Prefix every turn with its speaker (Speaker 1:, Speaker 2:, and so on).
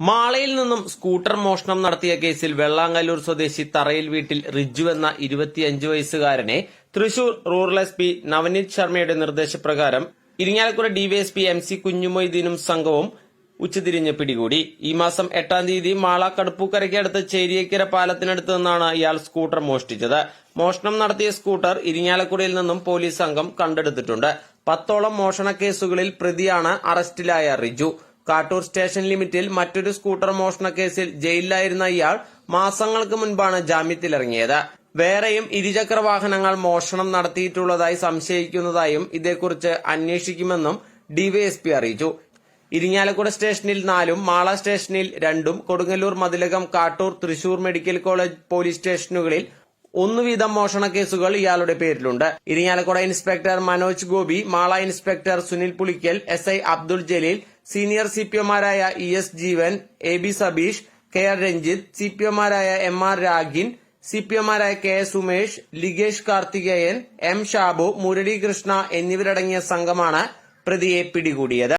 Speaker 1: മാളയിൽ നിന്നും സ്കൂട്ടർ മോഷണം നടത്തിയ കേസിൽ വെള്ളാങ്ങല്ലൂർ സ്വദേശി തറയിൽ വീട്ടിൽ റിജു എന്ന ഇരുപത്തിയഞ്ച് വയസ്സുകാരനെ Thrissur rural S P Navneeth ശർമ്മയുടെ നിർദ്ദേശപ്രകാരം ഇരിങ്ങാലക്കുട ഡിവൈഎസ്പി എം സി കുഞ്ഞുമൊയ്തീനും സംഘവും ഉച്ചതിരിഞ്ഞ് പിടികൂടി. ഈ മാസം എട്ടാം തീയതി മാള കടുപ്പൂക്കരയ്ക്കടുത്ത് ചേരിയക്കര പാലത്തിനടുത്ത് നിന്നാണ് ഇയാൾ സ്കൂട്ടർ മോഷ്ടിച്ചത്. മോഷണം നടത്തിയ സ്കൂട്ടർ ഇരിങ്ങാലക്കുടയിൽ നിന്നും പോലീസ് സംഘം കണ്ടെടുത്തിട്ടുണ്ട്. പത്തോളം മോഷണ കേസുകളിൽ പ്രതിയാണ് അറസ്റ്റിലായ റിജു. കാട്ടൂർ സ്റ്റേഷൻ ലിമിറ്റിൽ മറ്റൊരു സ്കൂട്ടർ മോഷണ കേസിൽ ജയിലിലായിരുന്ന ഇയാൾ മാസങ്ങൾക്ക് മുൻപാണ് ജാമ്യത്തിലിറങ്ങിയത്. വേറെയും ഇരുചക്ര വാഹനങ്ങൾ മോഷണം നടത്തിയിട്ടുള്ളതായി സംശയിക്കുന്നതായും ഇതേക്കുറിച്ച് അന്വേഷിക്കുമെന്നും ഡിവൈഎസ്പി അറിയിച്ചു. ഇരിങ്ങാലക്കുട സ്റ്റേഷനിൽ നാലും മാള സ്റ്റേഷനിൽ രണ്ടും Kodungallur Mathilakam Kattoor Thrissur medical college police സ്റ്റേഷനുകളിൽ ഒന്നു വീതം മോഷണ കേസുകൾ ഇയാളുടെ പേരിലുണ്ട്. Irinjalakuda inspector Manoj Gopi Mala inspector Sunil Pulikkal S I Abdul Jaleel senior C P ഒമാരായ E S Jeevan A B Sabeesh K R Ranjith C P ഒമാരായ M R Ragin C P ഒമാരായ K S Umesh Ligesh Karthikeyan M Shabu Muralikrishna എന്നിവരടങ്ങിയ സംഘമാണ് പ്രതിയെ പിടികൂടിയത്.